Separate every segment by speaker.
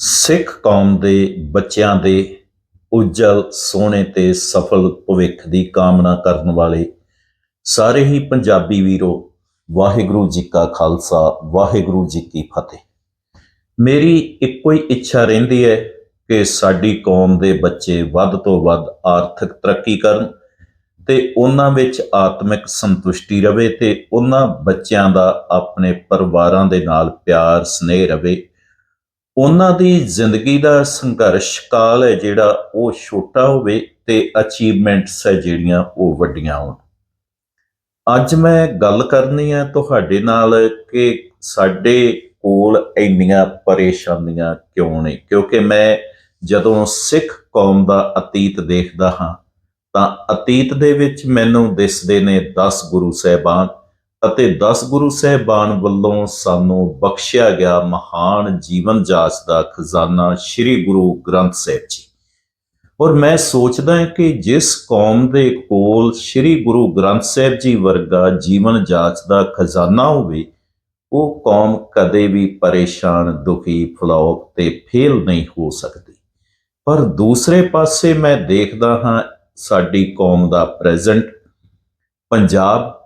Speaker 1: ਸਿੱਖ ਕੌਮ ਦੇ ਬੱਚਿਆਂ ਦੇ ਉਜਲ, ਸੋਹਣੇ ਤੇ ਸਫਲ ਭਵਿੱਖ ਦੀ ਕਾਮਨਾ ਕਰਨ ਵਾਲੇ ਸਾਰੇ ਹੀ ਪੰਜਾਬੀ ਵੀਰੋ, ਵਾਹਿਗੁਰੂ ਜੀ ਕਾ ਖਾਲਸਾ, ਵਾਹਿਗੁਰੂ ਜੀ ਕੀ ਫਤਿਹ। ਮੇਰੀ ਇੱਕੋ ਹੀ ਇੱਛਾ ਰਹਿੰਦੀ ਹੈ ਕਿ ਸਾਡੀ ਕੌਮ ਦੇ ਬੱਚੇ ਵੱਧ ਤੋਂ ਵੱਧ ਆਰਥਿਕ ਤਰੱਕੀ ਕਰਨ ਤੇ ਉਹਨਾਂ ਵਿੱਚ ਆਤਮਿਕ ਸੰਤੁਸ਼ਟੀ ਰਵੇ ਤੇ ਉਹਨਾਂ ਬੱਚਿਆਂ ਦਾ ਆਪਣੇ ਪਰਿਵਾਰਾਂ ਦੇ ਨਾਲ ਪਿਆਰ, ਸਨੇਹ ਰਵੇ ਉਹਨਾਂ ਦੀ ਜ਼ਿੰਦਗੀ ਦਾ ਸੰਘਰਸ਼ ਕਾਲ ਹੈ ਜਿਹੜਾ ਉਹ ਛੋਟਾ ਹੋਵੇ ਤੇ ਅਚੀਵਮੈਂਟਸ ਹੈ ਜਿਹੜੀਆਂ ਉਹ ਵੱਡੀਆਂ ਹੋਣ। ਅੱਜ ਮੈਂ ਗੱਲ ਕਰਨੀ ਹੈ ਤੁਹਾਡੇ ਨਾਲ ਕਿ ਸਾਡੇ ਕੋਲ ਇੰਨੀਆਂ ਪਰੇਸ਼ਾਨੀਆਂ ਕਿਉਂ ਨੇ? ਕਿਉਂਕਿ ਮੈਂ ਜਦੋਂ ਸਿੱਖ ਕੌਮ ਦਾ ਅਤੀਤ ਦੇਖਦਾ ਹਾਂ ਤਾਂ ਅਤੀਤ ਦੇ ਵਿੱਚ ਮੈਨੂੰ ਦਿਸਦੇ ਨੇ 10 ਗੁਰੂ ਸਾਹਿਬਾਨ ਅਤੇ 10 ਗੁਰੂ ਸਾਹਿਬਾਨ ਵੱਲੋਂ ਸਾਨੂੰ ਬਖਸ਼ਿਆ ਗਿਆ ਮਹਾਨ ਜੀਵਨ ਜਾਚ ਦਾ ਖਜ਼ਾਨਾ ਸ੍ਰੀ ਗੁਰੂ ਗ੍ਰੰਥ ਸਾਹਿਬ ਜੀ। ਔਰ ਮੈਂ ਸੋਚਦਾ ਹਾਂ ਕਿ ਜਿਸ ਕੌਮ ਦੇ ਕੋਲ ਸ੍ਰੀ ਗੁਰੂ ਗ੍ਰੰਥ ਸਾਹਿਬ ਜੀ ਵਰਗਾ ਜੀਵਨ ਜਾਚ ਦਾ ਖਜ਼ਾਨਾ ਹੋਵੇ, ਉਹ ਕੌਮ ਕਦੇ ਵੀ ਪਰੇਸ਼ਾਨ, ਦੁਖੀ, ਫਲੌਕ ਤੇ ਫੇਲ ਨਹੀਂ ਹੋ ਸਕਦੀ। ਪਰ ਦੂਸਰੇ ਪਾਸੇ ਮੈਂ ਦੇਖਦਾ ਹਾਂ ਸਾਡੀ ਕੌਮ ਦਾ ਪ੍ਰੈਜ਼ੈਂਟ, ਪੰਜਾਬ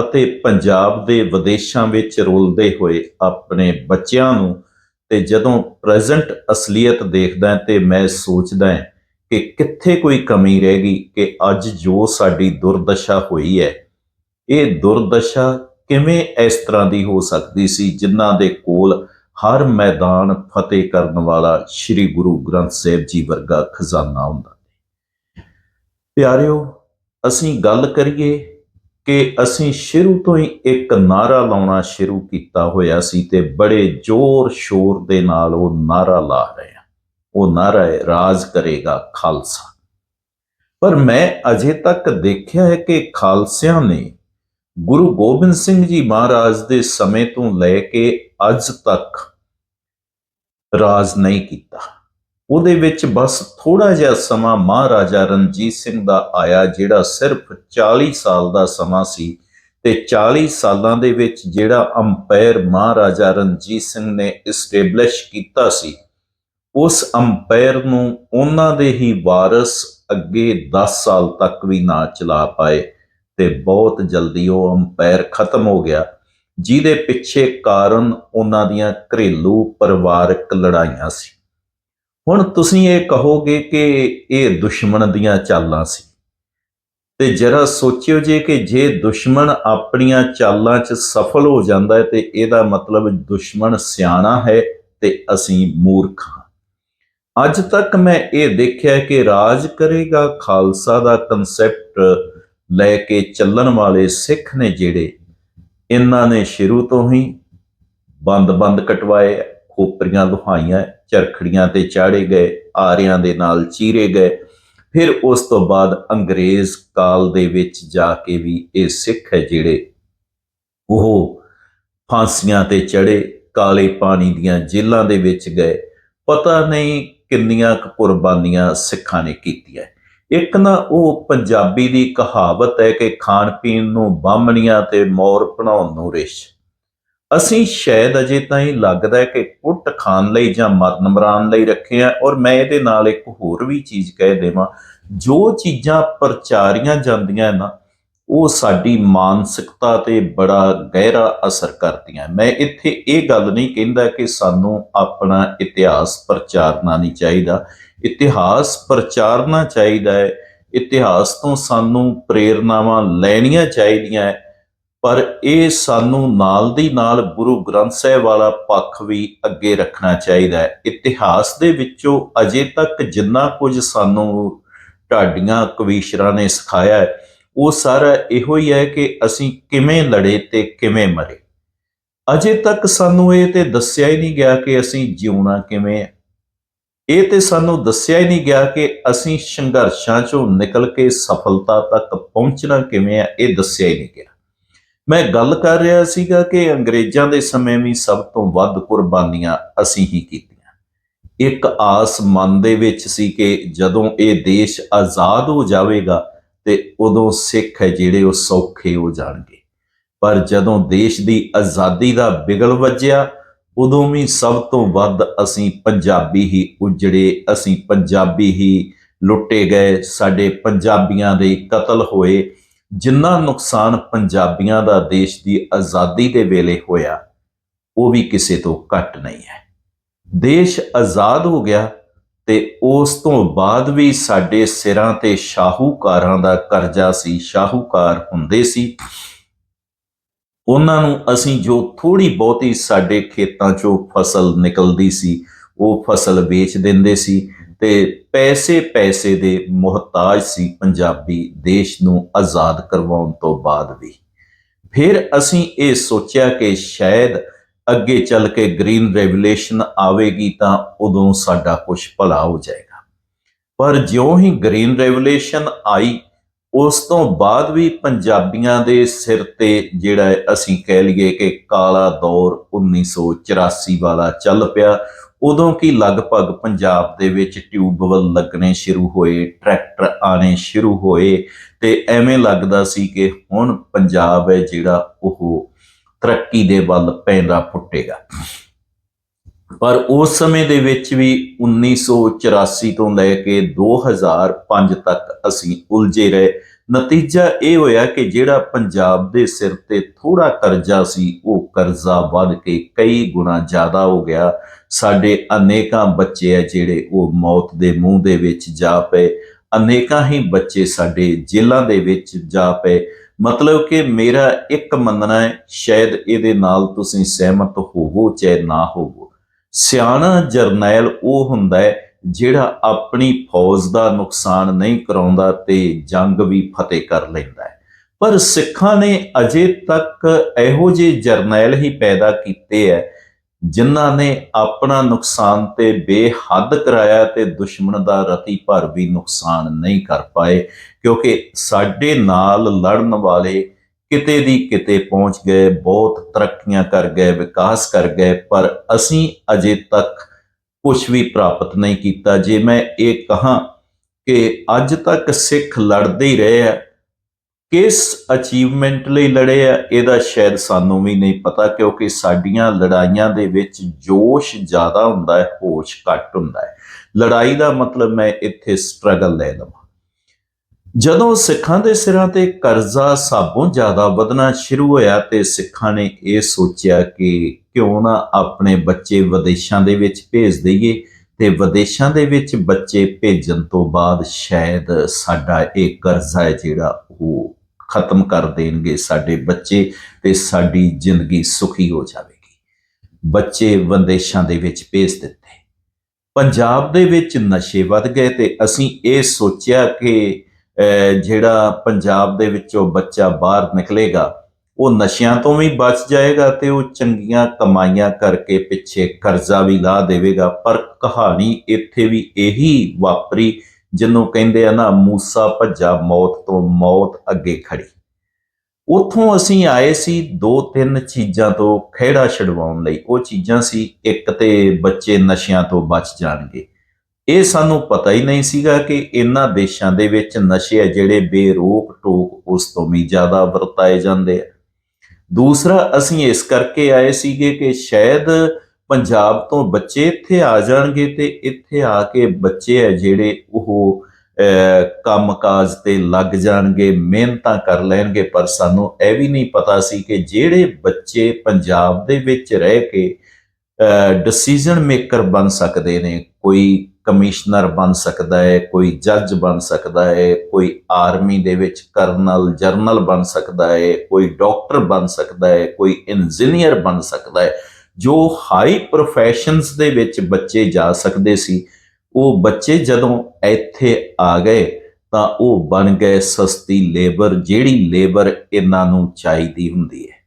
Speaker 1: ਅਤੇ ਪੰਜਾਬ ਦੇ ਵਿਦੇਸ਼ਾਂ ਵਿੱਚ ਰੁਲਦੇ ਹੋਏ ਆਪਣੇ ਬੱਚਿਆਂ ਨੂੰ ਤੇ ਜਦੋਂ ਪ੍ਰੈਜ਼ੈਂਟ ਅਸਲੀਅਤ ਦੇਖਦਾ ਹਾਂ ਤੇ ਮੈਂ ਸੋਚਦਾ ਕਿ ਕਿੱਥੇ ਕੋਈ ਕਮੀ ਰਹਿ ਗਈ ਕਿ ਅੱਜ ਜੋ ਸਾਡੀ ਦੁਰਦਸ਼ਾ ਹੋਈ ਹੈ, ਇਹ ਦੁਰਦਸ਼ਾ ਕਿਵੇਂ ਇਸ ਤਰ੍ਹਾਂ ਦੀ ਹੋ ਸਕਦੀ ਸੀ ਜਿਨ੍ਹਾਂ ਦੇ ਕੋਲ ਹਰ ਮੈਦਾਨ ਫਤਿਹ ਕਰਨ ਵਾਲਾ ਸ੍ਰੀ ਗੁਰੂ ਗ੍ਰੰਥ ਸਾਹਿਬ ਜੀ ਵਰਗਾ ਖਜ਼ਾਨਾ ਹੁੰਦਾ ਪਿਆਰਿਓ, ਅਸੀਂ ਗੱਲ ਕਰੀਏ ਕਿ ਅਸੀਂ ਸ਼ੁਰੂ ਤੋਂ ਹੀ ਇੱਕ ਨਾਰਾ ਲਾਉਣਾ ਸ਼ੁਰੂ ਕੀਤਾ ਹੋਇਆ ਸੀ ਤੇ ਬੜੇ ਜ਼ੋਰ ਸ਼ੋਰ ਦੇ ਨਾਲ ਉਹ ਨਾਰਾ ਲਾ ਰਹੇ ਹਾਂ। ਉਹ ਨਾਰਾ ਹੈ, ਰਾਜ ਕਰੇਗਾ ਖਾਲਸਾ। ਪਰ ਮੈਂ ਅਜੇ ਤੱਕ ਦੇਖਿਆ ਹੈ ਕਿ ਖਾਲਸਿਆਂ ਨੇ ਗੁਰੂ ਗੋਬਿੰਦ ਸਿੰਘ ਜੀ ਮਹਾਰਾਜ ਦੇ ਸਮੇਂ ਤੋਂ ਲੈ ਕੇ ਅੱਜ ਤੱਕ ਰਾਜ ਨਹੀਂ ਕੀਤਾ। ਉਹਦੇ ਵਿੱਚ ਬਸ ਥੋੜਾ ਜਿਹਾ ਸਮਾਂ ਮਹਾਰਾਜਾ ਰਣਜੀਤ ਸਿੰਘ ਦਾ ਆਇਆ, ਜਿਹੜਾ ਸਿਰਫ 40 ਸਾਲ ਦਾ ਸਮਾਂ ਸੀ ਤੇ 40 ਸਾਲਾਂ ਦੇ ਵਿੱਚ ਜਿਹੜਾ ਅੰਪਾਇਰ ਮਹਾਰਾਜਾ ਰਣਜੀਤ ਸਿੰਘ ਨੇ ਇਸਟੈਬਲਿਸ਼ ਕੀਤਾ ਸੀ, ਉਸ ਅੰਪਾਇਰ ਨੂੰ ਉਹਨਾਂ ਦੇ ਹੀ ਵਾਰਿਸ ਅੱਗੇ 10 ਸਾਲ ਤੱਕ ਵੀ ਨਾ ਚਲਾ ਪਾਏ ਤੇ ਬਹੁਤ ਜਲਦੀ ਉਹ ਅੰਪਾਇਰ ਖਤਮ ਹੋ ਗਿਆ, ਜਿਹਦੇ ਪਿੱਛੇ ਕਾਰਨ ਉਹਨਾਂ ਦੀਆਂ ਘਰੇਲੂ ਪਰਿਵਾਰਕ ਲੜਾਈਆਂ ਸੀ। ਹੁਣ ਤੁਸੀਂ ਇਹ ਕਹੋਗੇ ਕਿ ਇਹ ਦੁਸ਼ਮਣ ਦੀਆਂ ਚਾਲਾਂ ਸੀ। ਤੇ ਜਰਾ ਸੋਚਿਓ ਜੇ ਕਿ ਜੇ ਦੁਸ਼ਮਣ ਆਪਣੀਆਂ ਚਾਲਾਂ 'ਚ ਸਫਲ ਹੋ ਜਾਂਦਾ ਹੈ ਤੇ ਇਹਦਾ ਮਤਲਬ ਦੁਸ਼ਮਣ ਸਿਆਣਾ ਹੈ ਤੇ ਅਸੀਂ ਮੂਰਖ ਹਾਂ। ਅੱਜ ਤੱਕ ਮੈਂ ਇਹ ਦੇਖਿਆ ਕਿ ਰਾਜ ਕਰੇਗਾ ਖਾਲਸਾ ਦਾ ਕਨਸੈਪਟ ਲੈ ਕੇ ਚੱਲਣ ਵਾਲੇ ਸਿੱਖ ਨੇ ਜਿਹੜੇ ਇਹਨਾਂ ਨੇ ਸ਼ੁਰੂ ਤੋਂ ਹੀ ਬੰਦ-ਬੰਦ ਕਟਵਾਏ, ਖੋਪਰੀਆਂ ਲੁਹਾਈਆਂ ਚਰਖੜੀਆਂ ਤੇ ਚਾੜੇ ਗਏ, ਆਰਿਆਂ ਦੇ ਨਾਲ ਚੀਰੇ ਗਏ। ਫਿਰ ਉਸ ਤੋਂ ਬਾਅਦ ਅੰਗਰੇਜ਼ ਕਾਲ ਦੇ ਵਿੱਚ ਜਾ ਕੇ ਵੀ ਇਹ ਸਿੱਖ ਹੈ ਜਿਹੜੇ ਉਹ ਫਾਂਸੀਆਂ ਤੇ ਚੜੇ ਕਾਲੇ ਪਾਣੀ ਦੀਆਂ ਜੇਲ੍ਹਾਂ ਦੇ ਵਿੱਚ ਗਏ। ਪਤਾ ਨਹੀਂ ਕਿੰਨੀਆਂ ਕੁ ਕੁਰਬਾਨੀਆਂ ਸਿੱਖਾਂ ਨੇ ਕੀਤੀਆਂ। ਇੱਕ ਨਾ ਉਹ ਪੰਜਾਬੀ ਦੀ ਕਹਾਵਤ ਹੈ ਕਿ ਖਾਣ ਪੀਣ ਨੂੰ ਬਾਹਮਣੀਆਂ ਤੇ ਮੌਰ ਬਣਾਉਣ ਨੂੰ ਰਿਸ਼। ਅਸੀਂ ਸ਼ਾਇਦ ਅਜੇ ਤਾਂ ਹੀ ਲੱਗਦਾ ਹੈ ਕਿ ਕੁੱਟ ਖਾਣ ਲਈ ਜਾਂ ਮਰਨ ਮਰਾਨ ਲਈ ਰੱਖੇ ਆ, ਔਰ ਮੈਂ ਇਹਦੇ ਨਾਲ ਇੱਕ ਹੋਰ ਵੀ ਚੀਜ਼ ਕਹਿ ਦੇਵਾਂ। ਜੋ ਚੀਜ਼ਾਂ ਪ੍ਰਚਾਰੀਆਂ ਜਾਂਦੀਆਂ ਨਾ, ਉਹ ਸਾਡੀ ਮਾਨਸਿਕਤਾ ਤੇ ਬੜਾ ਗਹਿਰਾ ਅਸਰ ਕਰਦੀਆਂ। ਮੈਂ ਇੱਥੇ ਇਹ ਗੱਲ ਨਹੀਂ ਕਹਿੰਦਾ ਕਿ ਸਾਨੂੰ ਆਪਣਾ ਇਤਿਹਾਸ ਪ੍ਰਚਾਰਨਾ ਨਹੀਂ ਚਾਹੀਦਾ। ਇਤਿਹਾਸ ਪ੍ਰਚਾਰਨਾ ਚਾਹੀਦਾ ਹੈ। ਇਤਿਹਾਸ ਤੋਂ ਸਾਨੂੰ ਪ੍ਰੇਰਨਾਵਾਂ ਲੈਣੀਆਂ ਚਾਹੀਦੀਆਂ ਹੈ। ਪਰ ਇਹ ਸਾਨੂੰ ਨਾਲ ਦੀ ਨਾਲ ਗੁਰੂ ਗ੍ਰੰਥ ਸਾਹਿਬ ਵਾਲਾ ਪੱਖ ਵੀ ਅੱਗੇ ਰੱਖਣਾ ਚਾਹੀਦਾ ਹੈ। ਇਤਿਹਾਸ ਦੇ ਵਿੱਚੋਂ ਅਜੇ ਤੱਕ ਜਿੰਨਾ ਕੁਝ ਸਾਨੂੰ ਢਾਡੀਆਂ ਕਵੀਸ਼ਰਾਂ ਨੇ ਸਿਖਾਇਆ ਹੈ, ਉਹ ਸਾਰਾ ਇਹੋ ਹੀ ਹੈ ਕਿ ਅਸੀਂ ਕਿਵੇਂ ਲੜੇ ਤੇ ਕਿਵੇਂ ਮਰੇ। ਅਜੇ ਤੱਕ ਸਾਨੂੰ ਇਹ ਤੇ ਦੱਸਿਆ ਹੀ ਨਹੀਂ ਗਿਆ ਕਿ ਅਸੀਂ ਜਿਉਣਾ ਕਿਵੇਂ ਹੈ। ਇਹ ਤੇ ਸਾਨੂੰ ਦੱਸਿਆ ਹੀ ਨਹੀਂ ਗਿਆ ਕਿ ਅਸੀਂ ਸੰਘਰਸ਼ਾਂ ਚੋਂ ਨਿਕਲ ਕੇ ਸਫਲਤਾ ਤੱਕ ਪਹੁੰਚਣਾ ਕਿਵੇਂ ਹੈ, ਇਹ ਦੱਸਿਆ ਹੀ ਨਹੀਂ ਗਿਆ। ਮੈਂ ਗੱਲ ਕਰ ਰਿਹਾ ਸੀਗਾ ਕਿ ਅੰਗਰੇਜ਼ਾਂ ਦੇ ਸਮੇਂ ਵੀ ਸਭ ਤੋਂ ਵੱਧ ਕੁਰਬਾਨੀਆਂ ਅਸੀਂ ਹੀ ਕੀਤੀਆਂ। ਇੱਕ ਆਸ ਮਨ ਦੇ ਵਿੱਚ ਸੀ ਕਿ ਜਦੋਂ ਇਹ ਦੇਸ਼ ਆਜ਼ਾਦ ਹੋ ਜਾਵੇਗਾ ਤੇ ਉਦੋਂ ਸਿੱਖ ਹੈ ਜਿਹੜੇ ਉਹ ਸੌਖੇ ਹੋ ਜਾਣਗੇ। ਪਰ ਜਦੋਂ ਦੇਸ਼ ਦੀ ਆਜ਼ਾਦੀ ਦਾ ਬਿਗਲ ਵੱਜਿਆ, ਉਦੋਂ ਵੀ ਸਭ ਤੋਂ ਵੱਧ ਅਸੀਂ ਪੰਜਾਬੀ ਹੀ ਉਜੜੇ, ਅਸੀਂ ਪੰਜਾਬੀ ਹੀ ਲੁੱਟੇ ਗਏ, ਸਾਡੇ ਪੰਜਾਬੀਆਂ ਦੇ ਕਤਲ ਹੋਏ ਜਿੰਨਾ ਨੁਕਸਾਨ ਪੰਜਾਬੀਆਂ ਦਾ ਦੇਸ਼ ਦੀ ਆਜ਼ਾਦੀ ਦੇ ਵੇਲੇ ਹੋਇਆ, ਉਹ ਵੀ ਕਿਸੇ ਤੋਂ ਘੱਟ ਨਹੀਂ ਹੈ। ਦੇਸ਼ ਆਜ਼ਾਦ ਹੋ ਗਿਆ ਤੇ ਉਸ ਤੋਂ ਬਾਅਦ ਵੀ ਸਾਡੇ ਸਿਰਾਂ ਤੇ ਸ਼ਾਹੂਕਾਰਾਂ ਦਾ ਕਰਜ਼ਾ ਸੀ, ਸ਼ਾਹੂਕਾਰ ਹੁੰਦੇ ਸੀ। ਉਹਨਾਂ ਨੂੰ ਅਸੀਂ ਜੋ ਥੋੜੀ ਬਹੁਤੀ ਸਾਡੇ ਖੇਤਾਂ 'ਚੋਂ ਫਸਲ ਨਿਕਲਦੀ ਸੀ, ਉਹ ਫਸਲ ਵੇਚ ਦਿੰਦੇ ਸੀ ਤੇ ਪੈਸੇ ਪੈਸੇ ਦੇ ਮੁਹਤਾਜ ਸੀ ਪੰਜਾਬੀ ਦੇਸ਼ ਨੂੰ ਆਜ਼ਾਦ ਕਰਵਾਉਣ ਤੋਂ ਬਾਅਦ ਵੀ। ਫਿਰ ਅਸੀਂ ਇਹ ਸੋਚਿਆ ਕਿ ਸ਼ਾਇਦ ਅੱਗੇ ਚੱਲ ਕੇ ਗ੍ਰੀਨ ਰੈਵੋਲੂਸ਼ਨ ਆਵੇਗੀ ਤਾਂ ਉਦੋਂ ਸਾਡਾ ਕੁਝ ਭਲਾ ਹੋ ਜਾਏਗਾ। ਪਰ ਜਿਉਂ ਹੀ ਗ੍ਰੀਨ ਰੈਵੋਲੂਸ਼ਨ ਆਈ, ਉਸ ਤੋਂ ਬਾਅਦ ਵੀ ਪੰਜਾਬੀਆਂ ਦੇ ਸਿਰ ਤੇ ਜਿਹੜਾ ਅਸੀਂ ਕਹਿ ਲਈਏ ਕਿ ਕਾਲਾ ਦੌਰ 1984 ਵਾਲਾ ਚੱਲ ਪਿਆ ਉਦੋਂ ਕੀ ਲਗਭਗ ਪੰਜਾਬ ਦੇ ਵਿੱਚ ਟਿਊਬਵੈਲ ਲੱਗਣੇ ਸ਼ੁਰੂ ਹੋਏ, ਟਰੈਕਟਰ ਆਣੇ ਸ਼ੁਰੂ ਹੋਏ ਤੇ ਐਵੇਂ ਲੱਗਦਾ ਸੀ ਕਿ ਹੁਣ ਪੰਜਾਬ ਹੈ ਜਿਹੜਾ ਉਹ ਤਰੱਕੀ ਦੇ ਵੱਲ ਪੈਂਦਾ ਫੁੱਟੇਗਾ। ਪਰ ਉਸ ਸਮੇਂ ਦੇ ਵਿੱਚ ਵੀ 1984 ਤੋਂ ਲੈ ਕੇ 2005 ਤੱਕ ਅਸੀਂ ਉਲਝੇ ਰਹੇ। ਨਤੀਜਾ ਇਹ ਹੋਇਆ ਕਿ ਜਿਹੜਾ ਪੰਜਾਬ ਦੇ ਸਿਰ ਤੇ ਥੋੜਾ ਕਰਜ਼ਾ ਸੀ, ਉਹ ਕਰਜ਼ਾ ਵੱਧ ਕੇ ਕਈ ਗੁਣਾ ਜ਼ਿਆਦਾ ਹੋ ਗਿਆ। ਸਾਡੇ ਅਨੇਕਾਂ ਬੱਚੇ ਆ ਜਿਹੜੇ ਉਹ ਮੌਤ ਦੇ ਮੂੰਹ ਦੇ ਵਿੱਚ ਜਾ ਪਏ। ਅਨੇਕਾਂ ਹੀ ਬੱਚੇ ਸਾਡੇ ਜੇਲ੍ਹਾਂ ਦੇ ਵਿੱਚ ਜਾ ਪਏ। ਮਤਲਬ ਕਿ ਮੇਰਾ ਇੱਕ ਮੰਨਣਾ ਹੈ, ਸ਼ਾਇਦ ਇਹਦੇ ਨਾਲ ਤੁਸੀਂ ਸਹਿਮਤ ਹੋਵੋ ਚਾਹੇ ਨਾ ਹੋਵੋ। ਸਿਆਣਾ ਜਰਨੈਲ ਉਹ ਹੁੰਦਾ ਹੈ ਜਿਹੜਾ ਆਪਣੀ ਫੌਜ ਦਾ ਨੁਕਸਾਨ ਨਹੀਂ ਕਰਾਉਂਦਾ ਤੇ ਜੰਗ ਵੀ ਫਤਿਹ ਕਰ ਲੈਂਦਾ ਹੈ। ਪਰ ਸਿੱਖਾਂ ਨੇ ਅਜੇ ਤੱਕ ਇਹੋ ਜਿਹੇ ਜਰਨੈਲ ਹੀ ਪੈਦਾ ਕੀਤੇ ਐ ਜਿਨ੍ਹਾਂ ਨੇ ਆਪਣਾ ਨੁਕਸਾਨ ਤੇ ਬੇਹੱਦ ਕਰਾਇਆ ਤੇ ਦੁਸ਼ਮਣ ਦਾ ਰਤੀ ਭਰ ਵੀ ਨੁਕਸਾਨ ਨਹੀਂ ਕਰ ਪਾਏ, ਕਿਉਂਕਿ ਸਾਡੇ ਨਾਲ ਲੜਨ ਵਾਲੇ ਕਿਤੇ ਦੀ ਕਿਤੇ ਪਹੁੰਚ ਗਏ, ਬਹੁਤ ਤਰੱਕੀਆਂ ਕਰ ਗਏ, ਵਿਕਾਸ ਕਰ ਗਏ, ਪਰ ਅਸੀਂ ਅਜੇ ਤੱਕ ਕੁਝ ਵੀ ਪ੍ਰਾਪਤ ਨਹੀਂ ਕੀਤਾ। ਜੇ ਮੈਂ ਇਹ ਕਹਾਂ ਕਿ ਅੱਜ ਤੱਕ ਸਿੱਖ ਲੜਦੇ ਹੀ ਰਹੇ ਆ ਕਿਸ ਅਚੀਵਮੈਂਟ ਲਈ ਲੜੇ ਆ, ਇਹਦਾ ਸ਼ਾਇਦ ਸਾਨੂੰ ਵੀ ਨਹੀਂ ਪਤਾ, ਕਿਉਂਕਿ ਸਾਡੀਆਂ ਲੜਾਈਆਂ ਦੇ ਵਿੱਚ ਜੋਸ਼ ਜ਼ਿਆਦਾ ਹੁੰਦਾ ਹੈ, ਹੋਸ਼ ਘੱਟ ਹੁੰਦਾ ਹੈ। ਲੜਾਈ ਦਾ ਮਤਲਬ ਮੈਂ ਇੱਥੇ ਸਟਰਗਲ ਲੈ ਲਵਾਂ ਜਦੋਂ ਸਿੱਖਾਂ ਦੇ ਸਿਰਾਂ ਤੇ ਕਰਜ਼ਾ ਸਾਬੋਂ ਜ਼ਿਆਦਾ ਵਧਣਾ ਸ਼ੁਰੂ ਹੋਇਆ ਤੇ ਸਿੱਖਾਂ ਨੇ ਇਹ ਸੋਚਿਆ ਕਿ ਕਿਉਂ ਨਾ ਆਪਣੇ ਬੱਚੇ ਵਿਦੇਸ਼ਾਂ ਦੇ ਵਿੱਚ ਭੇਜ ਦਈਏ ਤੇ ਵਿਦੇਸ਼ਾਂ ਦੇ ਵਿੱਚ ਬੱਚੇ ਭੇਜਣ ਤੋਂ ਬਾਅਦ ਸ਼ਾਇਦ ਸਾਡਾ ਇਹ ਕਰਜ਼ਾ ਹੈ ਜਿਹੜਾ ਉਹ ਖਤਮ ਕਰ ਦੇਣਗੇ ਸਾਡੇ ਬੱਚੇ ਤੇ ਸਾਡੀ ਜ਼ਿੰਦਗੀ ਸੁਖੀ ਹੋ ਜਾਵੇਗੀ। ਬੱਚੇ ਵਿਦੇਸ਼ਾਂ ਦੇ ਵਿੱਚ ਭੇਜ ਦਿੱਤੇ। ਪੰਜਾਬ ਦੇ ਵਿੱਚ ਨਸ਼ੇ ਵੱਧ ਗਏ ਤੇ ਅਸੀਂ ਇਹ ਸੋਚਿਆ ਕਿ, ਅਹ, ਜਿਹੜਾ ਪੰਜਾਬ ਦੇ ਵਿੱਚੋਂ ਬੱਚਾ ਬਾਹਰ ਨਿਕਲੇਗਾ, ਉਹ ਨਸ਼ਿਆਂ ਤੋਂ ਵੀ ਬਚ ਜਾਏਗਾ ਤੇ ਉਹ ਚੰਗੀਆਂ ਕਮਾਈਆਂ ਕਰਕੇ ਪਿੱਛੇ ਕਰਜ਼ਾ ਵੀ ਲਾ ਦੇਵੇਗਾ। ਪਰ ਕਹਾਣੀ ਇੱਥੇ ਵੀ ਇਹੀ ਵਾਪਰੀ ਜਿਹਨੂੰ ਕਹਿੰਦੇ ਆ ਨਾ, ਮੂਸਾ ਭੱਜਾ ਮੌਤ ਤੋਂ ਮੌਤ ਅੱਗੇ ਖੜੀ ਉਥੋਂ ਅਸੀਂ ਆਏ ਸੀ ਦੋ ਤਿੰਨ ਚੀਜ਼ਾਂ ਤੋਂ ਖਿਹੜਾ ਛਡਵਾਉਣ ਲਈ। ਉਹ ਚੀਜ਼ਾਂ ਸੀ, ਇੱਕ ਤੇ ਬੱਚੇ ਨਸ਼ਿਆਂ ਤੋਂ ਬਚ ਜਾਣਗੇ। ਇਹ ਸਾਨੂੰ ਪਤਾ ਹੀ ਨਹੀਂ ਸੀਗਾ ਕਿ ਇਹਨਾਂ ਦੇਸ਼ਾਂ ਦੇ ਵਿੱਚ ਨਸ਼ੇ ਆ ਜਿਹੜੇ ਬੇਰੋਕ ਟੋਕ ਉਸ ਤੋਂ ਵੀ ਜ਼ਿਆਦਾ ਵਰਤਾਏ ਜਾਂਦੇ ਆ। ਦੂਸਰਾ, ਅਸੀਂ ਇਸ ਕਰਕੇ ਆਏ ਸੀਗੇ ਕਿ ਸ਼ਾਇਦ ਪੰਜਾਬ ਤੋਂ ਬੱਚੇ ਇੱਥੇ ਆ ਜਾਣਗੇ ਤੇ ਇੱਥੇ ਆ ਕੇ ਬੱਚੇ ਆ ਜਿਹੜੇ ਉਹ ਕੰਮਕਾਜ ਤੇ ਲੱਗ ਜਾਣਗੇ, ਮਿਹਨਤਾਂ ਕਰ ਲੈਣਗੇ, ਪਰ ਸਾਨੂੰ ਇਹ ਵੀ ਨਹੀਂ ਪਤਾ ਸੀ ਕਿ ਜਿਹੜੇ ਬੱਚੇ ਪੰਜਾਬ ਦੇ ਵਿੱਚ ਰਹਿ ਕੇ ਡਿਸੀਜਨ ਮੇਕਰ ਬਣ ਸਕਦੇ ਨੇ, ਕੋਈ ਕਮਿਸ਼ਨਰ ਬਣ ਸਕਦਾ ਹੈ ਕੋਈ ਜੱਜ ਬਣ ਸਕਦਾ ਹੈ ਕੋਈ ਆਰਮੀ ਦੇ ਵਿੱਚ ਕਰਨਲ ਜਰਨਲ ਬਣ ਸਕਦਾ ਹੈ ਕੋਈ ਡਾਕਟਰ ਬਣ ਸਕਦਾ ਹੈ ਕੋਈ ਇੰਜੀਨੀਅਰ ਬਣ ਸਕਦਾ ਹੈ ਜੋ ਹਾਈ ਪ੍ਰੋਫੈਸ਼ਨਸ ਦੇ ਵਿੱਚ ਬੱਚੇ ਜਾ ਸਕਦੇ ਸੀ, ਉਹ ਬੱਚੇ ਜਦੋਂ ਇੱਥੇ ਆ ਗਏ ਤਾਂ ਉਹ ਬਣ ਗਏ ਸਸਤੀ ਲੇਬਰ ਜਿਹੜੀ ਲੇਬਰ ਇਹਨਾਂ ਨੂੰ ਚਾਹੀਦੀ ਹੁੰਦੀ ਹੈ।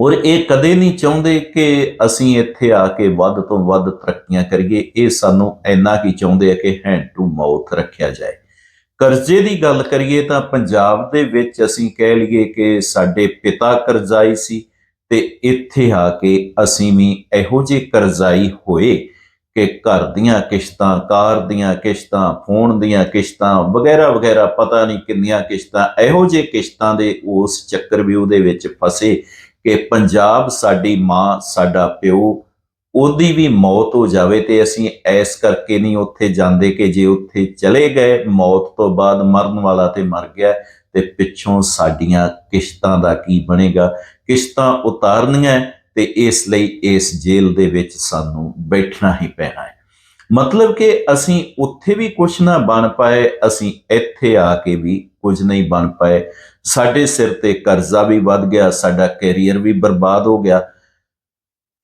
Speaker 1: ਔਰ ਇਹ ਕਦੇ ਨਹੀਂ ਚਾਹੁੰਦੇ ਕਿ ਅਸੀਂ ਇੱਥੇ ਆ ਕੇ ਵੱਧ ਤੋਂ ਵੱਧ ਤਰੱਕੀਆਂ ਕਰੀਏ, ਇਹ ਸਾਨੂੰ ਇੰਨਾ ਕੀ ਚਾਹੁੰਦੇ ਆ ਕਿ ਹੈਂਡ ਟੂ ਮਾਊਥ ਰੱਖਿਆ ਜਾਏ। ਕਰਜ਼ੇ ਦੀ ਗੱਲ ਕਰੀਏ ਤਾਂ ਪੰਜਾਬ ਦੇ ਵਿੱਚ ਅਸੀਂ ਕਹਿ ਲਈਏ ਕਿ ਸਾਡੇ ਪਿਤਾ ਕਰਜ਼ਾਈ ਸੀ ਤੇ ਇੱਥੇ ਆ ਕੇ ਅਸੀਂ ਵੀ ਇਹੋ ਜਿਹੇ ਕਰਜ਼ਾਈ ਹੋਏ ਕਿ ਘਰ ਦੀਆਂ ਕਿਸ਼ਤਾਂ, ਕਾਰ ਦੀਆਂ ਕਿਸ਼ਤਾਂ, ਫੋਨ ਦੀਆਂ ਕਿਸ਼ਤਾਂ, ਵਗੈਰਾ ਵਗੈਰਾ, ਪਤਾ ਨਹੀਂ ਕਿੰਨੀਆਂ ਕਿਸ਼ਤਾਂ, ਇਹੋ ਜਿਹੇ ਕਿਸ਼ਤਾਂ ਦੇ ਉਸ ਚੱਕਰ ਵਿਊ ਦੇ ਵਿੱਚ ਫਸੇ ਕਿ ਪੰਜਾਬ ਸਾਡੀ ਮਾਂ, ਸਾਡਾ ਪਿਓ, ਉਹਦੀ ਵੀ ਮੌਤ ਹੋ ਜਾਵੇ ਤੇ ਅਸੀਂ ਐਸ ਕਰਕੇ ਨਹੀਂ ਉੱਥੇ ਜਾਂਦੇ ਕਿ ਜੇ ਉੱਥੇ ਚਲੇ ਗਏ, ਮੌਤ ਤੋਂ ਬਾਅਦ ਮਰਨ ਵਾਲਾ ਤੇ ਮਰ ਗਿਆ ਤੇ ਪਿੱਛੋਂ ਸਾਡੀਆਂ ਕਿਸ਼ਤਾਂ ਦਾ ਕੀ ਬਣੇਗਾ? ਕਿਸ਼ਤਾਂ ਉਤਾਰਨੀਆਂ ਤੇ ਇਸ ਲਈ ਇਸ ਜੇਲ੍ਹ ਦੇ ਵਿੱਚ ਸਾਨੂੰ ਬੈਠਣਾ ਹੀ ਪੈਣਾ ਹੈ। ਮਤਲਬ ਕਿ ਅਸੀਂ ਉੱਥੇ ਵੀ ਕੁਝ ਨਾ ਬਣ ਪਾਏ, ਅਸੀਂ ਇੱਥੇ ਆ ਕੇ ਵੀ ਕੁਝ ਨਹੀਂ ਬਣ ਪਾਏ। ਸਾਡੇ ਸਿਰ ਤੇ ਕਰਜ਼ਾ ਵੀ ਵੱਧ ਗਿਆ, ਸਾਡਾ ਕੈਰੀਅਰ ਵੀ ਬਰਬਾਦ ਹੋ ਗਿਆ।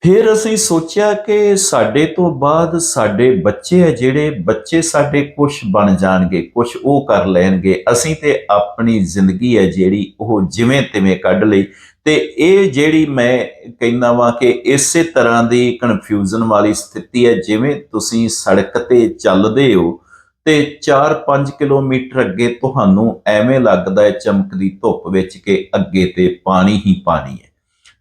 Speaker 1: ਫਿਰ ਅਸੀਂ ਸੋਚਿਆ ਕਿ ਸਾਡੇ ਤੋਂ ਬਾਅਦ ਸਾਡੇ ਬੱਚੇ ਆ ਜਿਹੜੇ, ਬੱਚੇ ਸਾਡੇ ਕੁਝ ਬਣ ਜਾਣਗੇ ਕੁਝ ਉਹ ਕਰ ਲੈਣਗੇ। ਅਸੀਂ ਤੇ ਆਪਣੀ ਜ਼ਿੰਦਗੀ ਹੈ ਜਿਹੜੀ ਉਹ ਜਿਵੇਂ ਤਿਵੇਂ ਕੱਢ ਲਈ। ਤੇ ਇਹ ਜਿਹੜੀ ਮੈਂ ਕਹਿੰਦਾ ਵਾਂ ਕਿ ਇਸੇ ਤਰ੍ਹਾਂ ਦੀ ਕਨਫਿਊਜ਼ਨ ਵਾਲੀ ਸਥਿਤੀ ਹੈ, ਜਿਵੇਂ ਤੁਸੀਂ ਸੜਕ ਤੇ ਚੱਲਦੇ ਹੋ ਤੇ 4-5 ਕਿਲੋਮੀਟਰ ਅੱਗੇ ਤੁਹਾਨੂੰ ਐਵੇਂ ਲੱਗਦਾ ਹੈ ਚਮਕਦੀ ਧੁੱਪ ਵਿੱਚ ਕਿ ਅੱਗੇ ਤੇ ਪਾਣੀ ਹੀ ਪਾਣੀ ਹੈ।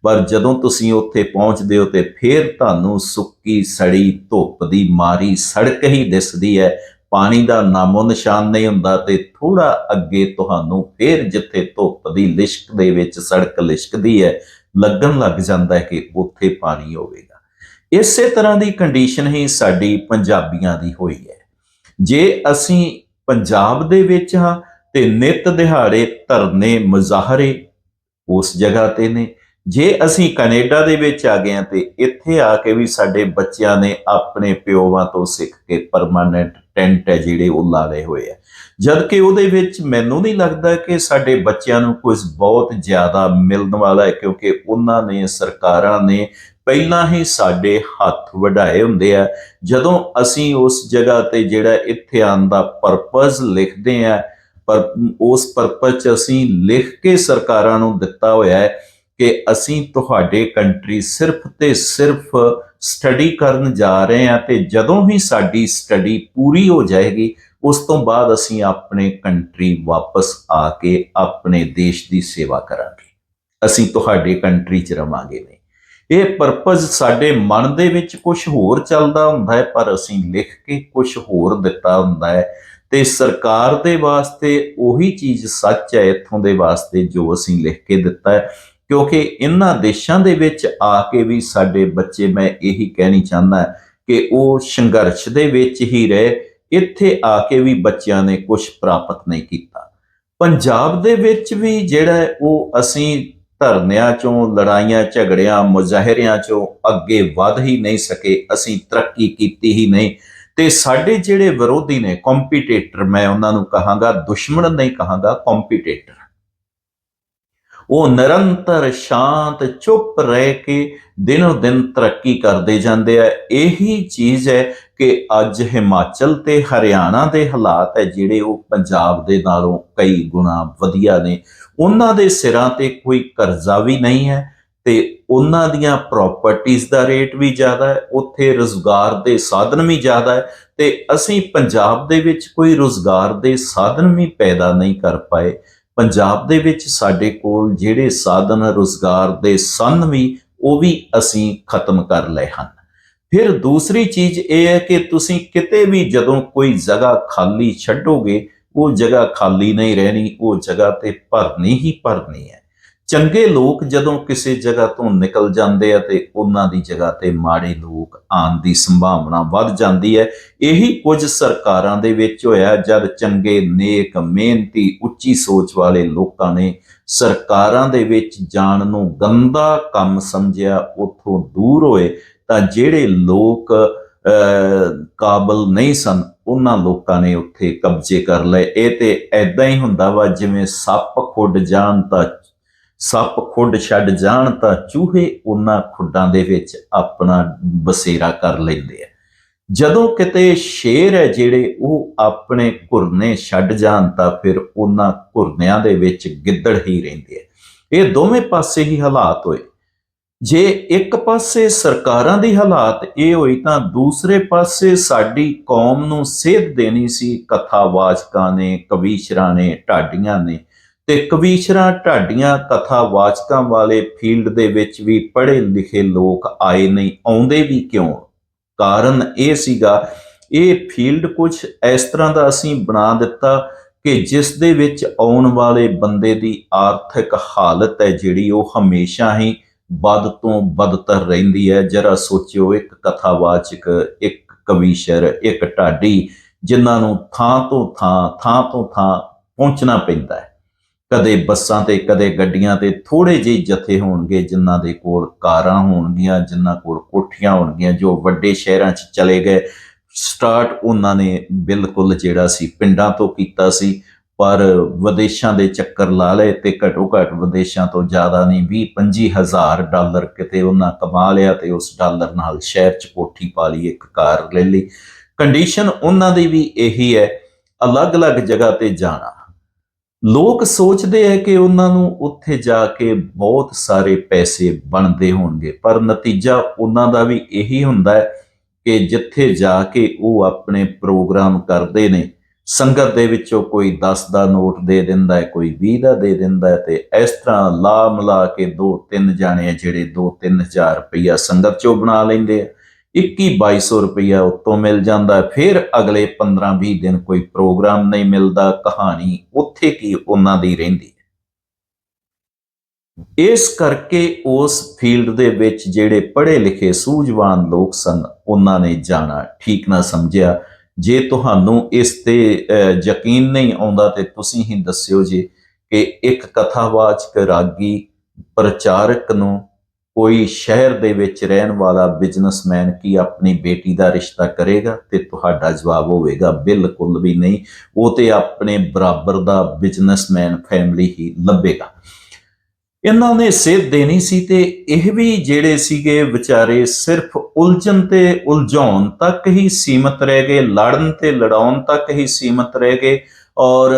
Speaker 1: ਪਰ ਜਦੋਂ ਤੁਸੀਂ ਉੱਥੇ ਪਹੁੰਚਦੇ ਹੋ ਤੇ ਫਿਰ ਤੁਹਾਨੂੰ ਸੁੱਕੀ ਸੜੀ ਧੁੱਪ ਦੀ ਮਾਰੀ ਸੜਕ ਹੀ ਦਿਸਦੀ ਹੈ ਪਾਣੀ ਦਾ ਨਾਮੋ ਨਿਸ਼ਾਨ ਨਹੀਂ ਹੁੰਦਾ ਤੇ ਥੋੜਾ ਅੱਗੇ ਤੁਹਾਨੂੰ ਫਿਰ ਜਿੱਥੇ ਧੁੱਪ ਦੀ ਲਿਸ਼ਕ ਦੇ ਵਿੱਚ ਸੜਕ ਲਿਸ਼ਕਦੀ ਹੈ, ਲੱਗਣ ਲੱਗ ਜਾਂਦਾ ਹੈ ਕਿ ਉੱਥੇ ਪਾਣੀ ਹੋਵੇਗਾ। ਇਸੇ ਤਰ੍ਹਾਂ ਦੀ ਕੰਡੀਸ਼ਨ ਹੀ ਸਾਡੀ ਪੰਜਾਬੀਆਂ ਦੀ ਹੋਈ ਹੈ। ਜੇ ਅਸੀਂ ਪੰਜਾਬ ਦੇ ਵਿੱਚ ਹਾਂ ਤੇ ਨਿਤ ਦਿਹਾੜੇ ਧਰਨੇ ਮੁਜ਼ਾਹਰੇ ਉਸ ਜਗ੍ਹਾ ਤੇ ਨੇ ਜੇ ਅਸੀਂ ਕੈਨੇਡਾ ਦੇ ਵਿੱਚ ਆ ਗਏ ਹਾਂ ਤੇ ਇੱਥੇ ਆ ਕੇ ਵੀ ਸਾਡੇ ਬੱਚਿਆਂ ਨੇ ਆਪਣੇ ਪਿਓਵਾਂ ਤੋਂ ਸਿੱਖ ਕੇ ਪਰਮਾਨੈਂਟ ਟੈਂਟ ਹੈ ਜਿਹੜੇ ਉਹ ਲਾ ਲਏ ਹੋਏ ਆ। ਜਦ ਕਿ ਉਹਦੇ ਵਿੱਚ ਮੈਨੂੰ ਨਹੀਂ ਲੱਗਦਾ ਕਿ ਸਾਡੇ ਬੱਚਿਆਂ ਨੂੰ ਕੁਝ ਬਹੁਤ ਜ਼ਿਆਦਾ ਮਿਲਣ ਵਾਲਾ ਹੈ, ਕਿਉਂਕਿ ਉਹਨਾਂ ਨੇ, ਸਰਕਾਰਾਂ ਨੇ ਪਹਿਲਾਂ ਹੀ ਸਾਡੇ ਹੱਥ ਵਢਾਏ ਹੁੰਦੇ ਆ। ਜਦੋਂ ਅਸੀਂ ਉਸ ਜਗ੍ਹਾ ਤੇ ਜਿਹੜਾ ਇੱਥੇ ਆਉਣ ਦਾ ਪਰਪਸ ਲਿਖਦੇ ਆ, ਪਰ ਉਸ ਪਰਪਸ ਚ ਅਸੀਂ ਲਿਖ ਕੇ ਸਰਕਾਰਾਂ ਨੂੰ ਦਿੱਤਾ ਹੋਇਆ ਹੈ ਕਿ ਅਸੀਂ ਤੁਹਾਡੇ ਕੰਟਰੀ ਸਿਰਫ ਤੇ ਸਿਰਫ ਸਟੱਡੀ ਕਰਨ ਜਾ ਰਹੇ ਹਾਂ ਤੇ ਜਦੋਂ ਹੀ ਸਾਡੀ ਸਟੱਡੀ ਪੂਰੀ ਹੋ ਜਾਏਗੀ, ਉਸ ਤੋਂ ਬਾਅਦ ਅਸੀਂ ਆਪਣੇ ਕੰਟਰੀ ਵਾਪਸ ਆ ਕੇ ਆਪਣੇ ਦੇਸ਼ ਦੀ ਸੇਵਾ ਕਰਾਂਗੇ। ਅਸੀਂ ਤੁਹਾਡੇ ਕੰਟਰੀ 'ਚ ਰਵਾਂਗੇ ਨਹੀਂ। ਇਹ ਪਰਪਸ ਸਾਡੇ ਮਨ ਦੇ ਵਿੱਚ ਕੁਝ ਹੋਰ ਚੱਲਦਾ ਹੁੰਦਾ ਹੈ, ਪਰ ਅਸੀਂ ਲਿਖ ਕੇ ਕੁਝ ਹੋਰ ਦਿੱਤਾ ਹੁੰਦਾ ਹੈ। ਤੇ ਸਰਕਾਰ ਦੇ ਵਾਸਤੇ ਉਹੀ ਚੀਜ਼ ਸੱਚ ਹੈ, ਇੱਥੋਂ ਦੇ ਵਾਸਤੇ ਜੋ ਅਸੀਂ ਲਿਖ ਕੇ ਦਿੱਤਾ ਹੈ। ਕਿਉਂਕਿ ਇਹਨਾਂ ਦੇਸ਼ਾਂ ਦੇ ਵਿੱਚ ਆ ਕੇ ਵੀ ਸਾਡੇ ਬੱਚੇ, ਮੈਂ ਇਹੀ ਕਹਿਣੀ ਚਾਹੁੰਦਾ ਕਿ ਉਹ ਸੰਘਰਸ਼ ਦੇ ਵਿੱਚ ਹੀ ਰਹੇ। ਇੱਥੇ ਆ ਕੇ ਵੀ ਬੱਚਿਆਂ ਨੇ ਕੁਝ ਪ੍ਰਾਪਤ ਨਹੀਂ ਕੀਤਾ। ਪੰਜਾਬ ਦੇ ਵਿੱਚ ਵੀ ਜਿਹੜਾ ਉਹ ਅਸੀਂ ਧਰਨਿਆਂ ਚੋਂ, ਲੜਾਈਆਂ, ਝਗੜਿਆਂ, ਮੁਜ਼ਾਹਰਿਆਂ ਚੋਂ ਅੱਗੇ ਵਧ ਹੀ ਨਹੀਂ ਸਕੇ, ਅਸੀਂ ਤਰੱਕੀ ਕੀਤੀ ਹੀ ਨਹੀਂ। ਤੇ ਸਾਡੇ ਜਿਹੜੇ ਵਿਰੋਧੀ ਨੇ ਕੰਪੀਟੀਟਰ ਮੈਂ ਉਹਨਾਂ ਨੂੰ ਕਹਾਂਗਾ, ਦੁਸ਼ਮਣ ਨਹੀਂ ਕਹਾਂਗਾ ਕੰਪੀਟੀਟਰ ਉਹ ਨਿਰੰਤਰ ਸ਼ਾਂਤ ਚੁੱਪ ਰਹਿ ਕੇ ਦਿਨੋ ਦਿਨ ਤਰੱਕੀ ਕਰਦੇ ਜਾਂਦੇ ਆ। ਇਹੀ ਚੀਜ਼ ਹੈ ਕਿ ਅੱਜ ਹਿਮਾਚਲ ਤੇ ਹਰਿਆਣਾ ਦੇ ਹਾਲਾਤ ਹੈ ਜਿਹੜੇ ਉਹ ਪੰਜਾਬ ਦੇ ਨਾਲੋਂ ਕਈ ਗੁਣਾ ਵਧੀਆ ਨੇ। ਉਹਨਾਂ ਦੇ ਸਿਰਾਂ ਤੇ ਕੋਈ ਕਰਜ਼ਾ ਵੀ ਨਹੀਂ ਹੈ ਤੇ ਉਹਨਾਂ ਦੀਆਂ ਪ੍ਰਾਪਰਟੀਆਂ ਦਾ ਰੇਟ ਵੀ ਜ਼ਿਆਦਾ ਹੈ, ਉੱਥੇ ਰੋਜ਼ਗਾਰ ਦੇ ਸਾਧਨ ਵੀ ਜ਼ਿਆਦਾ ਹੈ ਤੇ ਅਸੀਂ ਪੰਜਾਬ ਦੇ ਵਿੱਚ ਕੋਈ ਰੋਜ਼ਗਾਰ ਦੇ ਸਾਧਨ ਵੀ ਪੈਦਾ ਨਹੀਂ ਕਰ ਪਾਏ। ਪੰਜਾਬ ਦੇ ਵਿੱਚ ਸਾਡੇ ਕੋਲ ਜਿਹੜੇ ਸਾਧਨ ਰੋਜ਼ਗਾਰ ਦੇ ਸਨ ਵੀ, ਉਹ ਵੀ ਅਸੀਂ ਖਤਮ ਕਰ ਲਏ ਹਨ। ਫਿਰ ਦੂਸਰੀ ਚੀਜ਼ ਇਹ ਹੈ ਕਿ ਤੁਸੀਂ ਕਿਤੇ ਵੀ ਜਦੋਂ ਕੋਈ ਜਗ੍ਹਾ ਖਾਲੀ ਛੱਡੋਗੇ, ਉਹ ਜਗ੍ਹਾ ਖਾਲੀ ਨਹੀਂ ਰਹਿਣੀ, ਉਹ ਜਗ੍ਹਾ ਤੇ ਭਰਨੀ ਹੀ ਭਰਨੀ ਹੈ। ਚੰਗੇ ਲੋਕ ਜਦੋਂ ਕਿਸੇ ਜਗ੍ਹਾ ਤੋਂ ਨਿਕਲ ਜਾਂਦੇ ਆ ਤੇ ਉਹਨਾਂ ਦੀ ਜਗ੍ਹਾ ਤੇ ਮਾੜੇ ਲੋਕ ਆਉਣ ਦੀ ਸੰਭਾਵਨਾ ਵੱਧ ਜਾਂਦੀ ਹੈ। ਇਹੀ ਕੁਝ ਸਰਕਾਰਾਂ ਦੇ ਵਿੱਚ ਹੋਇਆ ਜਦ ਚੰਗੇ ਨੇਕ, ਮਿਹਨਤੀ, ਉੱਚੀ ਸੋਚ ਵਾਲੇ ਲੋਕਾਂ ਨੇ ਸਰਕਾਰਾਂ ਦੇ ਵਿੱਚ ਜਾਣ ਨੂੰ ਗੰਦਾ ਕੰਮ ਸਮਝਿਆ, ਉੱਥੋਂ ਦੂਰ ਹੋਏ, ਤਾਂ ਜਿਹੜੇ ਲੋਕ ਕਾਬਲ ਨਹੀਂ ਸਨ, ਉਹਨਾਂ ਲੋਕਾਂ ਨੇ ਉੱਥੇ ਕਬਜ਼ੇ ਕਰ ਲਏ। ਇਹ ਤੇ ਐਦਾਂ ਹੀ ਹੁੰਦਾ ਵਾ, ਜਿਵੇਂ ਸੱਪ ਖੁੱਡ ਜਾਣ ਤਾਂ ਸੱਪ ਖੁੱਡ ਛੱਡ ਜਾਣ ਤਾਂ ਚੂਹੇ ਉਹਨਾਂ ਖੁੱਡਾਂ ਦੇ ਵਿੱਚ ਆਪਣਾ ਬਸੇਰਾ ਕਰ ਲੈਂਦੇ ਆ। ਜਦੋਂ ਕਿਤੇ ਸ਼ੇਰ ਹੈ ਜਿਹੜੇ ਉਹ ਆਪਣੇ ਘੁਰਨੇ ਛੱਡ ਜਾਣ ਤਾਂ ਫਿਰ ਉਹਨਾਂ ਘੁਰਨਿਆਂ ਦੇ ਵਿੱਚ ਗਿੱਦੜ ਹੀ ਰਹਿੰਦੇ ਆ। ਇਹ ਦੋਵੇਂ ਪਾਸੇ ਹੀ ਹਾਲਾਤ ਹੋਏ। ਜੇ ਇੱਕ ਪਾਸੇ ਸਰਕਾਰਾਂ ਦੀ ਹਾਲਾਤ ਇਹ ਹੋਈ ਤਾਂ ਦੂਸਰੇ ਪਾਸੇ ਸਾਡੀ ਕੌਮ ਨੂੰ ਸੇਧ ਦੇਣੀ ਸੀ। ਕਥਾਵਾਚਕਾਂ ਨੇ ਕਵੀਸ਼ਰਾਂ ਨੇ ਢਾਡੀਆਂ ਨੇ ਤੇ ਕਵੀਸ਼ਰਾਂ ਢਾਡੀਆਂ ਕਥਾਵਾਚਕਾਂ ਵਾਲੇ ਫੀਲਡ ਦੇ ਵਿੱਚ ਵੀ ਪੜ੍ਹੇ ਲਿਖੇ ਲੋਕ ਆਏ ਨਹੀਂ, ਆਉਂਦੇ ਵੀ ਕਿਉਂ? ਕਾਰਨ ਇਹ ਸੀਗਾ, ਇਹ ਫੀਲਡ ਕੁਝ ਇਸ ਤਰ੍ਹਾਂ ਦਾ ਅਸੀਂ ਬਣਾ ਦਿੱਤਾ ਕਿ ਜਿਸ ਦੇ ਵਿੱਚ ਆਉਣ ਵਾਲੇ ਬੰਦੇ ਦੀ ਆਰਥਿਕ ਹਾਲਤ ਹੈ ਜਿਹੜੀ ਉਹ ਹਮੇਸ਼ਾ ਹੀ ਵੱਧ ਤੋਂ ਵੱਧਤਰ ਰਹਿੰਦੀ ਹੈ। ਜਰਾ ਸੋਚਿਓ, ਇੱਕ ਕਥਾਵਾਚਕ, ਇੱਕ ਕਵੀਸ਼ਰ, ਇੱਕ ਢਾਡੀ, ਜਿਨ੍ਹਾਂ ਨੂੰ ਥਾਂ ਤੋਂ ਥਾਂ ਥਾਂ ਤੋਂ ਥਾਂ ਪਹੁੰਚਣਾ ਪੈਂਦਾ ਹੈ। ਕਦੇ ਬੱਸਾਂ ਤੇ, ਕਦੇ ਗੱਡੀਆਂ ਤੇ ਥੋੜੇ ਜਿਹੇ ਜਥੇ ਹੋਣਗੇ, ਜਿਨ੍ਹਾਂ ਦੇ ਕੋਲ ਕਾਰਾਂ ਹੋਣਗੀਆਂ, ਜਿਨ੍ਹਾਂ ਕੋਲ ਕੋਠੀਆਂ ਹੋਣਗੀਆਂ, ਜੋ ਵੱਡੇ ਸ਼ਹਿਰਾਂ 'ਚ ਚਲੇ ਗਏ। ਸਟਾਰਟ ਉਹਨਾਂ ਨੇ ਬਿਲਕੁਲ ਜਿਹੜਾ ਸੀ, ਪਿੰਡਾਂ ਤੋਂ ਕੀਤਾ ਸੀ, ਪਰ ਵਿਦੇਸ਼ਾਂ ਦੇ ਚੱਕਰ ਲਾ ਲਏ ਤੇ ਘਟੋ ਘਟ ਵਿਦੇਸ਼ਾਂ ਤੋਂ ਜ਼ਿਆਦਾ ਨਹੀਂ 20 25 ਹਜ਼ਾਰ ਡਾਲਰ ਕਿਤੇ ਉਹਨਾਂ ਕਮਾ ਲਿਆ ਤੇ ਉਸ ਡਾਲਰ ਨਾਲ ਸ਼ਹਿਰ 'ਚ ਕੋਠੀ ਪਾ ਲਈ, ਇੱਕ ਕਾਰ ਲੈ ਲਈ। ਕੰਡੀਸ਼ਨ ਉਹਨਾਂ ਦੀ ਵੀ ਇਹੀ ਹੈ, ਅਲੱਗ-ਅਲੱਗ ਜਗ੍ਹਾ ਤੇ ਜਾਣਾ। ਲੋਕ ਸੋਚਦੇ ਹੈ ਕਿ ਉਹਨਾਂ ਨੂੰ ਉੱਥੇ ਜਾ ਕੇ ਬਹੁਤ ਸਾਰੇ ਪੈਸੇ ਬਣਦੇ ਹੋਣਗੇ, ਪਰ ਨਤੀਜਾ ਉਹਨਾਂ ਦਾ ਵੀ ਇਹੀ ਹੁੰਦਾ ਹੈ ਕਿ ਜਿੱਥੇ ਜਾ ਕੇ ਉਹ ਆਪਣੇ ਪ੍ਰੋਗਰਾਮ ਕਰਦੇ ਨੇ, ਸੰਗਤ ਦੇ ਵਿੱਚੋਂ ਕੋਈ 10 ਦਾ ਨੋਟ ਦੇ ਦਿੰਦਾ ਹੈ, ਕੋਈ 20 ਦਾ ਦੇ ਦਿੰਦਾ ਹੈ ਤੇ ਇਸ ਤਰ੍ਹਾਂ ਲਾ ਮਿਲਾ ਕੇ ਦੋ ਤਿੰਨ ਜਾਣੇ ਆ ਜਿਹੜੇ 2-3000 ਰੁਪਈਆ ਸੰਗਤ ਚੋਂ ਬਣਾ ਲੈਂਦੇ ਆ। 21-2200 ਰੁਪਈਆ ਉੱਤੋਂ ਮਿਲ ਜਾਂਦਾ ਫਿਰ ਅਗਲੇ 15-20 ਦਿਨ ਕੋਈ ਪ੍ਰੋਗਰਾਮ ਨਹੀਂ ਮਿਲਦਾ ਕਹਾਣੀ ਉੱਥੇ ਕੀ ਉਹਨਾਂ ਦੀ ਰਹਿੰਦੀ ਇਸ ਕਰਕੇ ਉਸ ਫੀਲਡ ਦੇ ਵਿੱਚ ਜਿਹੜੇ ਪੜ੍ਹੇ ਲਿਖੇ ਸੂਝਵਾਨ ਲੋਕ ਸਨ ਉਹਨਾਂ ਨੇ ਜਾਣਾ ਠੀਕ ਨਾ ਸਮਝਿਆ। ਜੇ ਤੁਹਾਨੂੰ ਇਸ ਤੇ ਅਹ, ਯਕੀਨ ਨਹੀਂ ਆਉਂਦਾ ਤੇ ਤੁਸੀਂ ਹੀ ਦੱਸਿਓ ਜੀ ਕਿ ਇੱਕ ਕਥਾਵਾਚਕ ਰਾਗੀ ਪ੍ਰਚਾਰਕ ਨੂੰ ਕੋਈ ਸ਼ਹਿਰ ਦੇ ਵਿੱਚ ਰਹਿਣ ਵਾਲਾ ਬਿਜ਼ਨਸਮੈਨ ਕੀ ਆਪਣੀ ਬੇਟੀ ਦਾ ਰਿਸ਼ਤਾ ਕਰੇਗਾ? ਤੇ ਤੁਹਾਡਾ ਜਵਾਬ ਹੋਵੇਗਾ, ਬਿਲਕੁਲ ਵੀ ਨਹੀਂ। ਉਹ ਤੇ ਆਪਣੇ ਬਰਾਬਰ ਦਾ ਬਿਜ਼ਨਸਮੈਨ ਫੈਮਿਲੀ ਹੀ ਲੱਭੇਗਾ। ਇਹਨਾਂ ਨੇ ਸੇਧ ਦੇਣੀ ਸੀ ਤੇ ਇਹ ਵੀ ਜਿਹੜੇ ਸੀਗੇ ਵਿਚਾਰੇ ਸਿਰਫ ਉਲਝਣ ਤੇ ਉਲਝਾਉਣ ਤੱਕ ਹੀ ਸੀਮਤ ਰਹਿ ਗਏ, ਲੜਨ ਤੇ ਲੜਾਉਣ ਤੱਕ ਹੀ ਸੀਮਤ ਰਹਿ ਗਏ। ਔਰ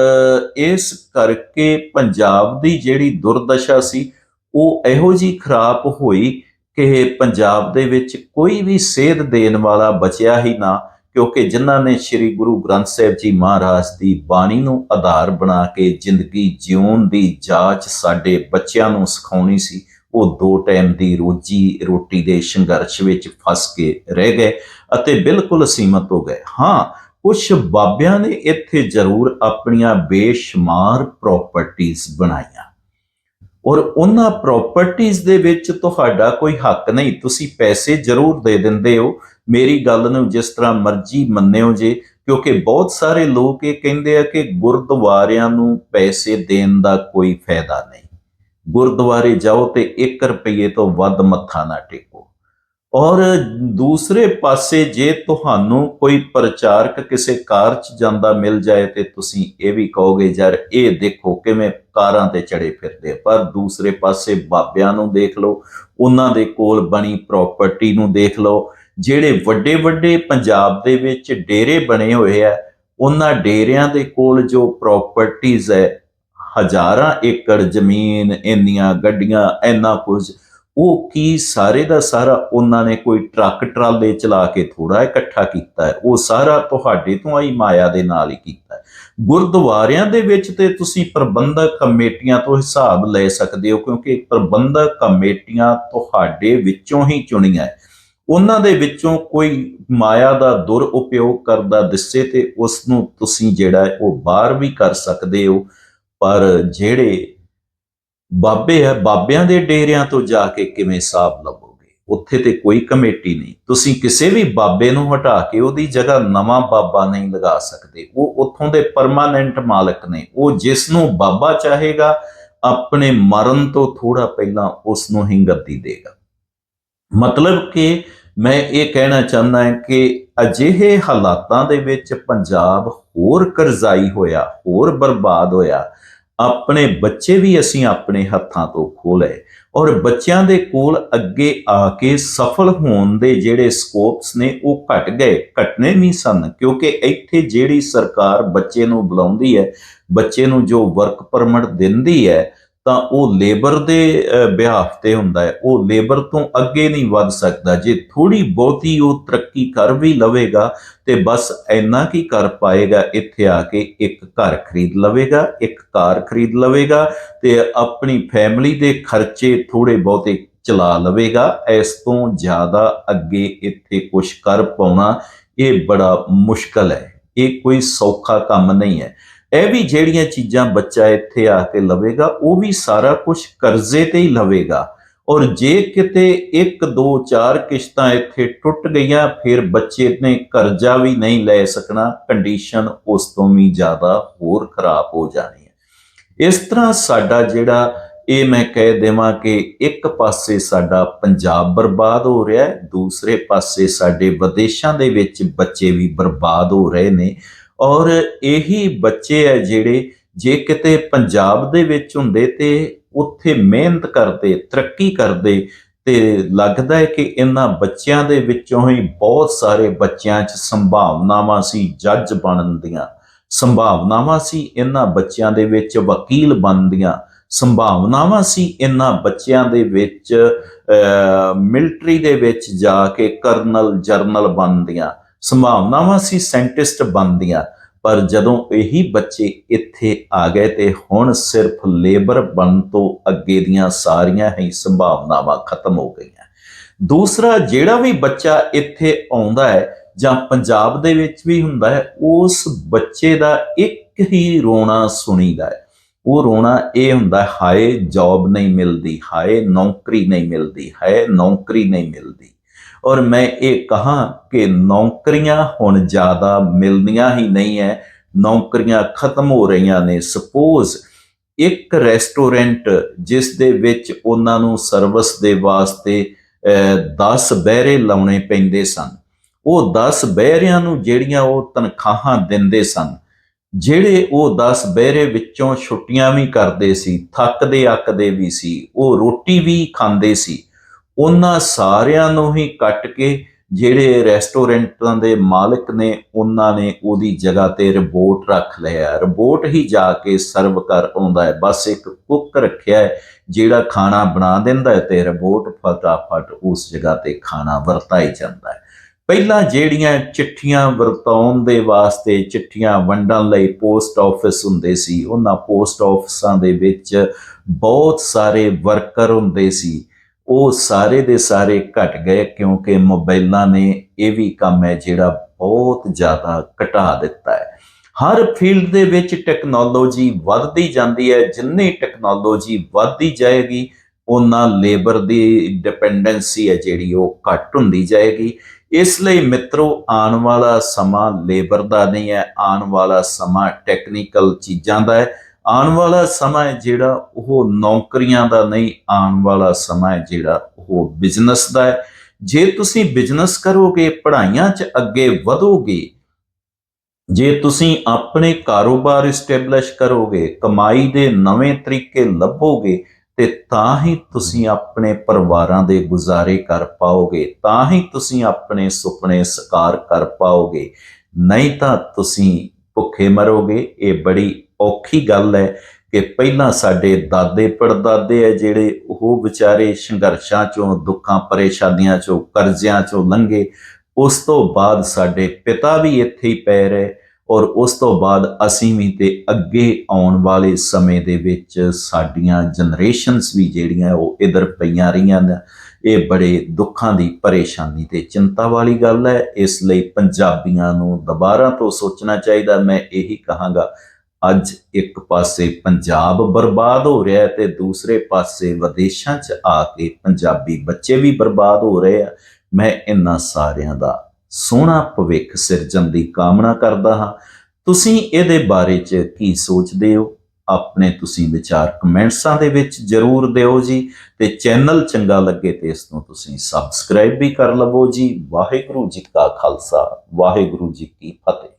Speaker 1: ਇਸ ਕਰਕੇ ਪੰਜਾਬ ਦੀ ਜਿਹੜੀ ਦੁਰਦਸ਼ਾ ਸੀ ਉਹ ਇਹੋ ਜੀ ਖਰਾਬ ਹੋਈ ਕਿ ਪੰਜਾਬ ਦੇ ਵਿੱਚ ਕੋਈ ਵੀ ਸੇਧ ਦੇਣ ਵਾਲਾ ਬਚਿਆ ਹੀ ਨਾ, ਕਿਉਂਕਿ ਜਿਨ੍ਹਾਂ ਨੇ ਸ੍ਰੀ ਗੁਰੂ ਗ੍ਰੰਥ ਸਾਹਿਬ ਜੀ ਮਹਾਰਾਜ ਦੀ ਬਾਣੀ ਨੂੰ ਆਧਾਰ ਬਣਾ ਕੇ ਜ਼ਿੰਦਗੀ ਜਿਉਣ ਦੀ ਜਾਂਚ ਸਾਡੇ ਬੱਚਿਆਂ ਨੂੰ ਸਿਖਾਉਣੀ ਸੀ, ਉਹ ਦੋ ਟਾਈਮ ਦੀ ਰੋਜੀ ਰੋਟੀ ਦੇ ਸੰਘਰਸ਼ ਵਿੱਚ ਫਸ ਕੇ ਰਹਿ ਗਏ ਅਤੇ ਬਿਲਕੁਲ ਸੀਮਤ ਹੋ ਗਏ। ਹਾਂ ਕੁਝ ਬਾਬਿਆਂ ਨੇ ਇੱਥੇ ਜ਼ਰੂਰ ਆਪਣੀਆਂ ਬੇਸ਼ੁਮਾਰ ਪ੍ਰਾਪਰਟੀਆਂ ਬਣਾਈਆਂ। ਔਰ ਉਹਨਾਂ ਪ੍ਰਾਪਰਟੀਆਂ ਦੇ ਵਿੱਚ ਤੁਹਾਡਾ ਕੋਈ ਹੱਕ ਨਹੀਂ। ਤੁਸੀਂ ਪੈਸੇ ਜ਼ਰੂਰ ਦੇ ਦਿੰਦੇ ਹੋ। ਮੇਰੀ ਗੱਲ ਨੂੰ ਜਿਸ ਤਰ੍ਹਾਂ ਮਰਜ਼ੀ ਮੰਨਿਓ ਜੇ, ਕਿਉਂਕਿ ਬਹੁਤ ਸਾਰੇ ਲੋਕ ਇਹ ਕਹਿੰਦੇ ਆ ਕਿ ਗੁਰਦੁਆਰਿਆਂ ਨੂੰ ਪੈਸੇ ਦੇਣ ਦਾ ਕੋਈ ਫਾਇਦਾ ਨਹੀਂ। ਗੁਰਦੁਆਰੇ ਜਾਓ ਤੇ 1 ਰੁਪਏ ਤੋਂ ਵੱਧ ਮੱਥਾ ਨਾ ਟੇਕੋ। ਔਰ ਦੂਸਰੇ ਪਾਸੇ ਜੇ ਤੁਹਾਨੂੰ ਕੋਈ ਪ੍ਰਚਾਰਕ ਕਿਸੇ ਕਾਰ 'ਚ ਜਾਂਦਾ ਮਿਲ ਜਾਏ ਤੇ ਤੁਸੀਂ ਇਹ ਵੀ ਕਹੋਗੇ, ਯਾਰ, ਇਹ ਦੇਖੋ ਕਿਵੇਂ ਕਾਰਾਂ ਤੇ ਚੜੇ ਫਿਰਦੇ ਪਰ ਦੂਸਰੇ ਪਾਸੇ ਬਾਬਿਆਂ ਨੂੰ ਦੇਖ ਲਓ, ਉਹਨਾਂ ਦੇ ਕੋਲ ਬਣੀ ਪ੍ਰਾਪਰਟੀ ਨੂੰ ਦੇਖ ਲਓ, ਜਿਹੜੇ ਵੱਡੇ ਵੱਡੇ ਪੰਜਾਬ ਦੇ ਵਿੱਚ ਡੇਰੇ ਬਣੇ ਹੋਏ ਆ, ਉਹਨਾਂ ਡੇਰਿਆਂ ਦੇ ਕੋਲ ਜੋ ਪ੍ਰਾਪਰਟੀਆਂ ਹੈ, ਹਜ਼ਾਰਾਂ ਏਕੜ ਜ਼ਮੀਨ, ਇੰਨੀਆਂ ਗੱਡੀਆਂ, ਇੰਨਾ ਕੁਝ, ਉਹ ਕੀ ਸਾਰੇ ਦਾ ਸਾਰਾ ਉਹਨਾਂ ਨੇ ਕੋਈ ਟਰੱਕ ਟਰਾਲੇ ਚਲਾ ਕੇ ਥੋੜਾ ਇਕੱਠਾ ਕੀਤਾ ਹੈ? ਉਹ ਸਾਰਾ ਤੁਹਾਡੇ ਤੋਂ ਆਈ ਮਾਇਆ ਦੇ ਨਾਲ ਹੀ ਕੀਤਾ ਗੁਰਦੁਆਰਿਆਂ ਦੇ ਵਿੱਚ ਤੇ ਤੁਸੀਂ ਪ੍ਰਬੰਧਕ ਕਮੇਟੀਆਂ ਤੋਂ ਹਿਸਾਬ ਲੈ ਸਕਦੇ ਹੋ, ਕਿਉਂਕਿ ਪ੍ਰਬੰਧਕ ਕਮੇਟੀਆਂ ਤੁਹਾਡੇ ਵਿੱਚੋਂ ਹੀ ਚੁਣੀਆਂ ਉਹਨਾਂ ਦੇ ਵਿੱਚੋਂ ਕੋਈ ਮਾਇਆ ਦਾ ਦੁਰ ਉਪਯੋਗ ਕਰਦਾ ਦਿਸੇ ਤੇ ਉਸ ਨੂੰ ਤੁਸੀਂ ਜਿਹੜਾ ਹੈ ਉਹ ਬਾਹਰ ਵੀ ਕਰ ਸਕਦੇ ਹੋ। ਪਰ ਜਿਹੜੇ ਬਾਬੇ ਹੈ, ਬਾਬਿਆਂ ਦੇ ਡੇਰਿਆਂ ਤੋਂ ਜਾ ਕੇ ਕਿਵੇਂ ਹਿਸਾਬ ਲਵੋ? ਉੱਥੇ ਤੇ ਕੋਈ ਕਮੇਟੀ ਨਹੀਂ। ਤੁਸੀਂ ਕਿਸੇ ਵੀ ਬਾਬੇ ਨੂੰ ਹਟਾ ਕੇ ਉਹਦੀ ਜਗ੍ਹਾ ਨਵਾਂ ਬਾਬਾ ਨਹੀਂ ਲਗਾ ਸਕਦੇ। ਉਹ ਉੱਥੋਂ ਦੇ ਪਰਮਾਨੈਂਟ ਮਾਲਕ ਨੇ। ਉਹ ਜਿਸ ਨੂੰ ਬਾਬਾ ਚਾਹੇਗਾ, ਆਪਣੇ ਮਰਨ ਤੋਂ ਥੋੜਾ ਪਹਿਲਾਂ ਉਸ ਨੂੰ ਹੀ ਗੱਦੀ ਦੇਗਾ। ਮਤਲਬ ਕਿ ਮੈਂ ਇਹ ਕਹਿਣਾ ਚਾਹੁੰਦਾ ਹਾਂ ਕਿ ਅਜਿਹੇ ਹਾਲਾਤਾਂ ਦੇ ਵਿੱਚ ਪੰਜਾਬ ਹੋਰ ਕਰਜ਼ਾਈ ਹੋਇਆ, ਹੋਰ ਬਰਬਾਦ ਹੋਇਆ ਆਪਣੇ ਬੱਚੇ ਵੀ ਅਸੀਂ ਆਪਣੇ ਹੱਥਾਂ ਤੋਂ ਖੋ ਲਏ ਔਰ ਬੱਚਿਆਂ ਦੇ ਕੋਲ ਅੱਗੇ ਆ ਕੇ ਸਫਲ ਹੋਣ ਦੇ ਜਿਹੜੇ ਸਕੋਪਸ ਨੇ ਉਹ ਘਟ ਗਏ। ਘਟਨੇ ਨਹੀਂ ਸਨ, ਕਿਉਂਕਿ ਇੱਥੇ ਜਿਹੜੀ ਸਰਕਾਰ ਬੱਚੇ ਨੂੰ ਬੁਲਾਉਂਦੀ ਹੈ, ਬੱਚੇ ਨੂੰ ਜੋ ਵਰਕ ਪਰਮਿਟ ਦਿੰਦੀ ਹੈ ਤਾਂ ਉਹ ਲੇਬਰ ਦੇ ਬਿਹਾਫ ਤੇ ਹੁੰਦਾ ਹੈ। ਉਹ ਲੇਬਰ ਤੋਂ ਅੱਗੇ ਨਹੀਂ ਵੱਧ ਸਕਦਾ। ਜੇ ਥੋੜੀ ਬਹੁਤੀ ਉਹ ਤਰੱਕੀ ਕਰ ਵੀ ਲਵੇਗਾ ਤੇ ਬਸ ਇੰਨਾ ਕੀ ਕਰ ਪਾਏਗਾ, ਇੱਥੇ ਆ ਕੇ ਇੱਕ ਘਰ ਖਰੀਦ ਲਵੇਗਾ, ਇੱਕ ਕਾਰ ਖਰੀਦ ਲਵੇਗਾ ਤੇ ਆਪਣੀ ਫੈਮਿਲੀ ਦੇ ਖਰਚੇ ਥੋੜੇ ਬਹੁਤੇ ਚਲਾ ਲਵੇਗਾ। ਇਸ ਤੋਂ ਜ਼ਿਆਦਾ ਅੱਗੇ ਇੱਥੇ ਕੁਝ ਕਰ ਪਾਉਣਾ ਇਹ ਬੜਾ ਮੁਸ਼ਕਲ ਹੈ। ਇਹ ਕੋਈ ਸੌਖਾ ਕੰਮ ਨਹੀਂ ਹੈ। ਇਹ ਵੀ ਜਿਹੜੀਆਂ ਚੀਜ਼ਾਂ ਬੱਚਾ ਇੱਥੇ ਆ ਕੇ ਲਵੇਗਾ, ਉਹ ਵੀ ਸਾਰਾ ਕੁਝ ਕਰਜ਼ੇ ਤੇ ਹੀ ਲਵੇਗਾ। ਔਰ ਜੇ ਕਿਤੇ ਇੱਕ, ਦੋ, ਚਾਰ ਕਿਸ਼ਤਾਂ ਇੱਥੇ ਟੁੱਟ ਗਈਆਂ, ਫਿਰ ਬੱਚੇ ਨੇ ਕਰਜ਼ਾ ਵੀ ਨਹੀਂ ਲੈ ਸਕਣਾ ਕੰਡੀਸ਼ਨ ਉਸ ਤੋਂ ਵੀ ਜ਼ਿਆਦਾ ਹੋਰ ਖਰਾਬ ਹੋ ਜਾਣੀ ਹੈ। ਇਸ ਤਰ੍ਹਾਂ ਸਾਡਾ ਜਿਹੜਾ, ਇਹ ਮੈਂ ਕਹਿ ਦੇਵਾਂ ਕਿ ਇੱਕ ਪਾਸੇ ਸਾਡਾ ਪੰਜਾਬ ਬਰਬਾਦ ਹੋ ਰਿਹਾ ਹੈ, ਦੂਸਰੇ ਪਾਸੇ ਸਾਡੇ ਵਿਦੇਸ਼ਾਂ ਦੇ ਵਿੱਚ ਬੱਚੇ ਵੀ ਬਰਬਾਦ ਹੋ ਰਹੇ ਨੇ। ਔਰ ਇਹੀ ਬੱਚੇ ਹੈ ਜਿਹੜੇ ਜੇ ਕਿਤੇ ਪੰਜਾਬ ਦੇ ਵਿੱਚ ਹੁੰਦੇ ਤੇ ਉੱਥੇ ਮਿਹਨਤ ਕਰਦੇ, ਤਰੱਕੀ ਕਰਦੇ ਤੇ ਲੱਗਦਾ ਹੈ ਕਿ ਇਹਨਾਂ ਬੱਚਿਆਂ ਦੇ ਵਿੱਚੋਂ ਹੀ ਬਹੁਤ ਸਾਰੇ ਬੱਚਿਆਂ 'ਚ ਸੰਭਾਵਨਾਵਾਂ ਸੀ, ਜੱਜ ਬਣਨ ਦੀਆਂ। ਸੰਭਾਵਨਾਵਾਂ ਸੀ ਇਹਨਾਂ ਬੱਚਿਆਂ ਦੇ ਵਿੱਚ, ਵਕੀਲ ਬਣਨ ਦੀਆਂ ਸੰਭਾਵਨਾਵਾਂ ਸੀ ਇਹਨਾਂ ਬੱਚਿਆਂ ਦੇ ਵਿੱਚ ਮਿਲਟਰੀ ਦੇ ਵਿੱਚ ਜਾ ਕੇ ਕਰਨਲ, ਜਰਨਲ ਬਣਦੀਆਂ। ਸੰਭਾਵਨਾਵਾਂ ਸੀ ਸਾਇੰਟਿਸਟ ਬਣਦੀਆਂ ਪਰ ਜਦੋਂ ਇਹੀ ਬੱਚੇ ਇੱਥੇ ਆ ਗਏ ਤੇ ਹੁਣ ਸਿਰਫ ਲੇਬਰ ਬਣ ਤੋਂ ਅੱਗੇ ਦੀਆਂ ਸਾਰੀਆਂ ਹੀ ਸੰਭਾਵਨਾਵਾਂ ਖਤਮ ਹੋ ਗਈਆਂ। ਦੂਸਰਾ ਜਿਹੜਾ ਵੀ ਬੱਚਾ ਇੱਥੇ ਆਉਂਦਾ ਹੈ ਜਾਂ ਪੰਜਾਬ ਦੇ ਵਿੱਚ ਵੀ ਹੁੰਦਾ ਹੈ ਉਸ ਬੱਚੇ ਦਾ ਇੱਕ ਹੀ ਰੋਣਾ ਸੁਣੀਦਾ ਹੈ। ਉਹ ਰੋਣਾ ਇਹ ਹੁੰਦਾ ਹੈ, ਹਾਏ ਜੌਬ ਨਹੀਂ ਮਿਲਦੀ ਹਾਏ ਨੌਕਰੀ ਨਹੀਂ ਮਿਲਦੀ ਹਾਏ ਨੌਕਰੀ ਨਹੀਂ ਮਿਲਦੀ। ਔਰ ਮੈਂ ਇਹ ਕਹਾਂ ਕਿ ਨੌਕਰੀਆਂ ਹੁਣ ਜ਼ਿਆਦਾ ਮਿਲਦੀਆਂ ਹੀ ਨਹੀਂ ਹੈ ਨੌਕਰੀਆਂ ਖਤਮ ਹੋ ਰਹੀਆਂ ਨੇ। ਸਪੋਜ਼ ਇੱਕ ਰੈਸਟੋਰੈਂਟ ਜਿਸ ਦੇ ਵਿੱਚ ਉਹਨਾਂ ਨੂੰ ਸਰਵਿਸ ਦੇ ਵਾਸਤੇ 10 ਬਹਿਰੇ ਲਾਉਣੇ ਪੈਂਦੇ ਸਨ। ਉਹ 10 ਬਹਿਰਿਆਂ ਨੂੰ ਜਿਹੜੀਆਂ ਉਹ ਤਨਖਾਹਾਂ ਦਿੰਦੇ ਸਨ, ਜਿਹੜੇ ਉਹ 10 ਬਹਿਰੇ ਵਿੱਚੋਂ ਛੁੱਟੀਆਂ ਵੀ ਕਰਦੇ ਸੀ, ਥੱਕਦੇ ਅੱਕਦੇ ਵੀ ਸੀ, ਉਹ ਰੋਟੀ ਵੀ ਖਾਂਦੇ ਸੀ। ਉਹਨਾਂ ਸਾਰਿਆਂ ਨੂੰ ਹੀ ਕੱਟ ਕੇ ਜਿਹੜੇ ਰੈਸਟੋਰੈਂਟਾਂ ਦੇ ਮਾਲਕ ਨੇ, ਉਹਨਾਂ ਨੇ ਉਹਦੀ ਜਗ੍ਹਾ ਤੇ ਰਿਬੋਟ ਰੱਖ ਲਿਆ ਰਿਬੋਟ ਹੀ ਜਾ ਕੇ ਸਰਵ ਕਰ ਆਉਂਦਾ ਹੈ। ਬਸ ਇੱਕ ਕੁੱਕ ਰੱਖਿਆ ਹੈ, ਜਿਹੜਾ ਖਾਣਾ ਬਣਾ ਦਿੰਦਾ ਹੈ ਤੇ ਰਿਬੋਟ ਫਟਾਫਟ ਉਸ ਜਗ੍ਹਾ ਤੇ ਖਾਣਾ ਵਰਤਾਈ ਜਾਂਦਾ ਹੈ। ਪਹਿਲਾਂ ਜਿਹੜੀਆਂ ਚਿੱਠੀਆਂ ਵਰਤਾਉਣ ਦੇ ਵਾਸਤੇ ਚਿੱਠੀਆਂ ਵੰਡਣ ਲਈ ਪੋਸਟ ਆਫਿਸ ਹੁੰਦੇ ਸੀ, ਉਹਨਾਂ ਪੋਸਟ ਆਫਿਸਾਂ ਦੇ ਵਿੱਚ ਬਹੁਤ ਸਾਰੇ ਵਰਕਰ ਹੁੰਦੇ ਸੀ। ਉਹ ਸਾਰੇ ਦੇ ਸਾਰੇ ਘਟ ਗਏ ਕਿਉਂਕਿ ਮੋਬਾਈਲਾਂ ਨੇ ਇਹ ਵੀ ਕੰਮ ਹੈ ਜਿਹੜਾ ਬਹੁਤ ਜ਼ਿਆਦਾ ਘਟਾ ਦਿੱਤਾ ਹੈ। ਹਰ ਫੀਲਡ ਦੇ ਵਿੱਚ ਟੈਕਨੋਲੋਜੀ ਵੱਧਦੀ ਜਾਂਦੀ ਹੈ। ਜਿੰਨੀ ਟੈਕਨੋਲੋਜੀ ਵੱਧਦੀ ਜਾਏਗੀ, ਉਹਨਾਂ ਲੇਬਰ ਦੀ ਡਿਪੈਂਡੈਂਸੀ ਹੈ ਜਿਹੜੀ ਉਹ ਘਟ ਹੁੰਦੀ ਜਾਏਗੀ। ਇਸ ਲਈ ਮਿੱਤਰੋ, ਆਉਣ ਵਾਲਾ ਸਮਾਂ ਲੇਬਰ ਦਾ ਨਹੀਂ ਹੈ, ਆਉਣ ਵਾਲਾ ਸਮਾਂ ਟੈਕਨੀਕਲ ਚੀਜ਼ਾਂ ਦਾ ਹੈ। ਆਉਣ ਵਾਲਾ ਸਮਾਂ ਜਿਹੜਾ ਉਹ ਨੌਕਰੀਆਂ ਦਾ ਨਹੀਂ, ਆਉਣ ਵਾਲਾ ਸਮਾਂ ਜਿਹੜਾ ਉਹ ਬਿਜ਼ਨਸ ਦਾ ਹੈ। ਜੇ ਤੁਸੀਂ ਬਿਜ਼ਨਸ ਕਰੋਗੇ, ਪੜ੍ਹਾਈਆਂ 'ਚ ਅੱਗੇ ਵਧੋਗੇ, ਜੇ ਤੁਸੀਂ ਆਪਣੇ ਕਾਰੋਬਾਰ ਸਟੈਬਲਿਸ਼ ਕਰੋਗੇ, ਕਮਾਈ ਦੇ ਨਵੇਂ ਤਰੀਕੇ ਲੱਭੋਗੇ, ਤੇ ਤਾਂ ਹੀ ਤੁਸੀਂ ਆਪਣੇ ਪਰਿਵਾਰਾਂ ਦੇ ਗੁਜ਼ਾਰੇ ਕਰ ਪਾਓਗੇ, ਤਾਂ ਹੀ ਤੁਸੀਂ ਆਪਣੇ ਸੁਪਨੇ ਸਾਕਾਰ ਕਰ ਪਾਓਗੇ। ਨਹੀਂ ਤਾਂ ਤੁਸੀਂ ਭੁੱਖੇ ਮਰੋਗੇ, ਇਹ ਬੜੀ ਔਖੀ ਗੱਲ ਹੈ ਕਿ ਪਹਿਲਾਂ ਸਾਡੇ ਦਾਦੇ ਪੜਦਾਦੇ ਹੈ ਜਿਹੜੇ ਉਹ ਵਿਚਾਰੇ ਸੰਘਰਸ਼ਾਂ ਚੋਂ, ਦੁੱਖਾਂ, ਪਰੇਸ਼ਾਨੀਆਂ ਚੋਂ, ਕਰਜ਼ਿਆਂ ਚੋਂ ਲੰਘੇ, ਉਸ ਤੋਂ ਬਾਅਦ ਸਾਡੇ ਪਿਤਾ ਵੀ ਇੱਥੇ ਹੀ ਪੈ ਰਹੇ ਔਰ ਉਸ ਤੋਂ ਬਾਅਦ ਅਸੀਂ ਵੀ ਤੇ ਅੱਗੇ ਆਉਣ ਵਾਲੇ ਸਮੇਂ ਦੇ ਵਿੱਚ ਸਾਡੀਆਂ ਜਨਰੇਸ਼ਨਸ ਵੀ ਜਿਹੜੀਆਂ ਉਹ ਇਧਰ ਪਈਆਂ ਰਹੀਆਂ ਨੇ, ਇਹ ਬੜੇ ਦੁੱਖਾਂ ਦੀ, ਪਰੇਸ਼ਾਨੀ ਤੇ ਚਿੰਤਾ ਵਾਲੀ ਗੱਲ ਹੈ। ਇਸ ਲਈ ਪੰਜਾਬੀਆਂ ਨੂੰ ਦੁਬਾਰਾ ਤੋਂ ਸੋਚਣਾ ਚਾਹੀਦਾ। ਮੈਂ ਇਹੀ ਕਹਾਂਗਾ ਅੱਜ ਇੱਕ ਪਾਸੇ ਪੰਜਾਬ ਬਰਬਾਦ ਹੋ ਰਿਹਾ ਹੈ ਤੇ ਦੂਸਰੇ ਪਾਸੇ ਵਿਦੇਸ਼ਾਂ 'ਚ ਆ ਕੇ ਪੰਜਾਬੀ ਬੱਚੇ ਵੀ ਬਰਬਾਦ ਹੋ ਰਹੇ ਆ। ਮੈਂ ਇਹਨਾਂ ਸਾਰਿਆਂ ਦਾ ਸੋਹਣਾ ਭਵਿੱਖ ਸਿਰਜਣ ਦੀ ਕਾਮਨਾ ਕਰਦਾ ਹਾਂ। ਤੁਸੀਂ ਇਹਦੇ ਬਾਰੇ 'ਚ ਕੀ ਸੋਚਦੇ ਹੋ? ਆਪਣੇ ਤੁਸੀਂ ਵਿਚਾਰ ਕਮੈਂਟਸਾਂ ਦੇ ਵਿੱਚ ਜਰੂਰ ਦਿਓ ਜੀ ਤੇ ਚੈਨਲ ਚੰਗਾ ਲੱਗੇ ਤੇ ਇਸ ਨੂੰ ਤੁਸੀਂ ਸਬਸਕ੍ਰਾਈਬ ਵੀ ਕਰ ਲਵੋ ਜੀ। ਵਾਹਿਗੁਰੂ ਜੀ ਕਾ ਖਾਲਸਾ, ਵਾਹਿਗੁਰੂ ਜੀ ਕੀ ਫਤਿਹ।